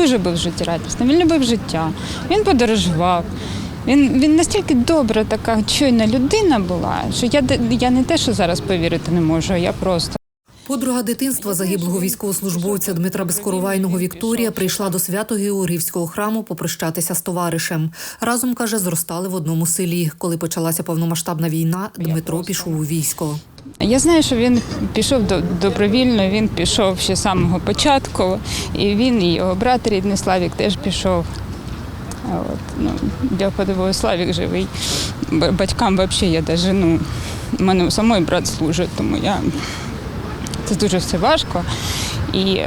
дуже був життєрадісним, він любив життя, він подорожував. Він, він настільки добра, така чуйна людина була, що я, я не те, що зараз повірити не можу, я просто. Подруга дитинства загиблого військовослужбовця Дмитра Безкоровайного Вікторія прийшла до Свято-Георгіївського храму попрощатися з товаришем. Разом каже, зростали в одному селі. Коли почалася повномасштабна війна, Дмитро пішов у військо. Я знаю, що він пішов добровільно, він пішов ще з самого початку, і він, і його брат рідний Славік теж пішов. От, ну, дякую Богу, Славік живий. Батькам взагалі я даже, ну, у мене самої брат служить, тому я це дуже все важко. І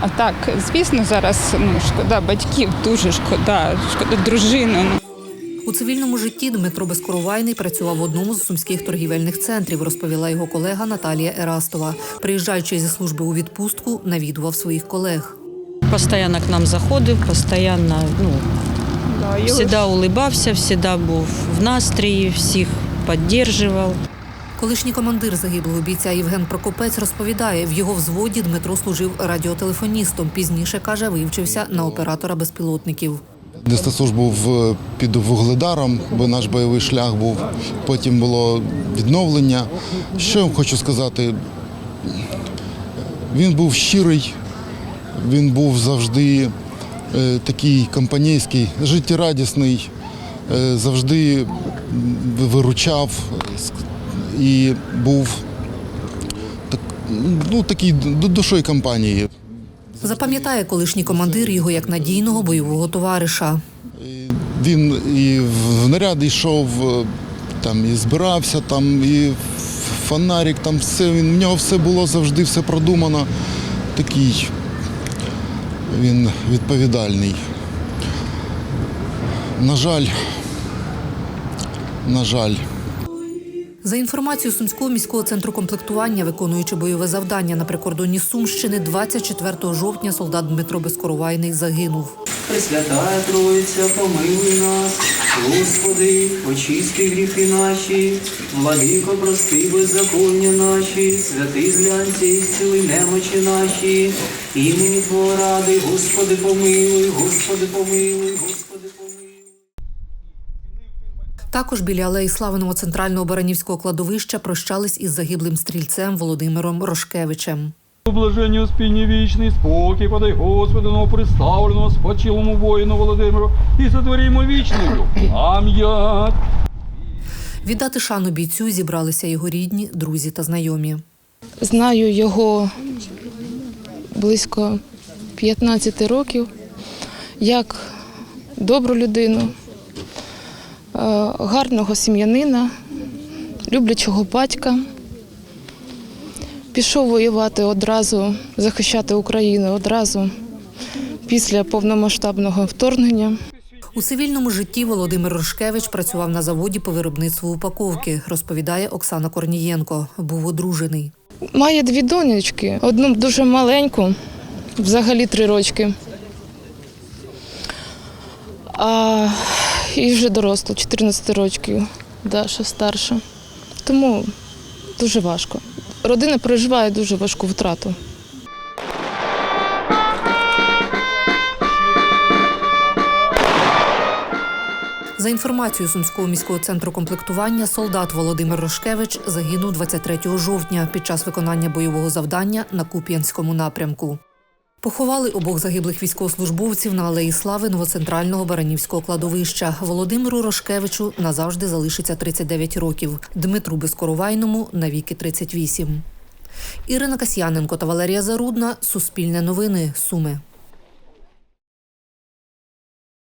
а так, звісно, зараз ну, шкода батьків, дуже шкода, шкода дружину. Ну. У цивільному житті Дмитро Безкоровайний працював в одному з сумських торгівельних центрів, розповіла його колега Наталія Ерастова. Приїжджаючи зі служби у відпустку, навідував своїх колег. Постоянно к нам заходив, постоянно ну, всегда улыбався, всегда був в настрої, всіх підтримував. Колишній командир загиблого бійця Євген Прокопець розповідає, в його взводі Дмитро служив радіотелефоністом. Пізніше каже, вивчився на оператора безпілотників. Нести службу в, під Вугледаром, бо наш бойовий шлях був. Потім було відновлення. Що я хочу сказати? Він був щирий, він був завжди е, такий компанійський, життєрадісний, е, завжди виручав і був так, ну, такий ду- душою компанії. Запам'ятає колишній командир його як надійного бойового товариша. Він і в наряд йшов, е, там і збирався, там і фонарик, там все. Він, в нього все було завжди, все продумано. Такий він відповідальний. На жаль, на жаль. За інформацією Сумського міського центру комплектування, виконуючи бойове завдання на прикордонні Сумщини, 24 жовтня солдат Дмитро Безкоровайний загинув. Пресвятая Троїця, помилуй нас, Господи, очисти гріхи наші, владико, прости беззаконня наші, святий зглянься і зціли немочі наші, імені Твого ради, Господи, помилуй, Господи, помилуй, Господи. Також біля алеї славеного центрального баранівського кладовища прощались із загиблим стрільцем Володимиром Рошкевичем. У блаженні спільні вічний спокій подай Господу ново представленому спочилому воїну Володимиру і сотворімо вічною пам'ять. Віддати шану бійцю зібралися його рідні, друзі та знайомі. Знаю його близько 15 років як добру людину, гарного сім'янина, люблячого батька. Пішов воювати одразу, захищати Україну одразу після повномасштабного вторгнення. У цивільному житті Володимир Рошкевич працював на заводі по виробництву упаковки, розповідає Оксана Корнієнко. Був одружений. Має дві донечки, одну дуже маленьку, взагалі три рочки. А і вже доросла, 14 років, Даша старша. Тому дуже важко. Родина переживає дуже важку втрату. За інформацією Сумського міського центру комплектування, солдат Володимир Рошкевич загинув 23 жовтня під час виконання бойового завдання на Куп'янському напрямку. Поховали обох загиблих військовослужбовців на алеї слави новоцентрального Баранівського кладовища. Володимиру Рошкевичу назавжди залишиться 39 років, Дмитру Безкоровайному навіки 38. Ірина Касьяненко та Валерія Зарудна. Суспільне новини. Суми.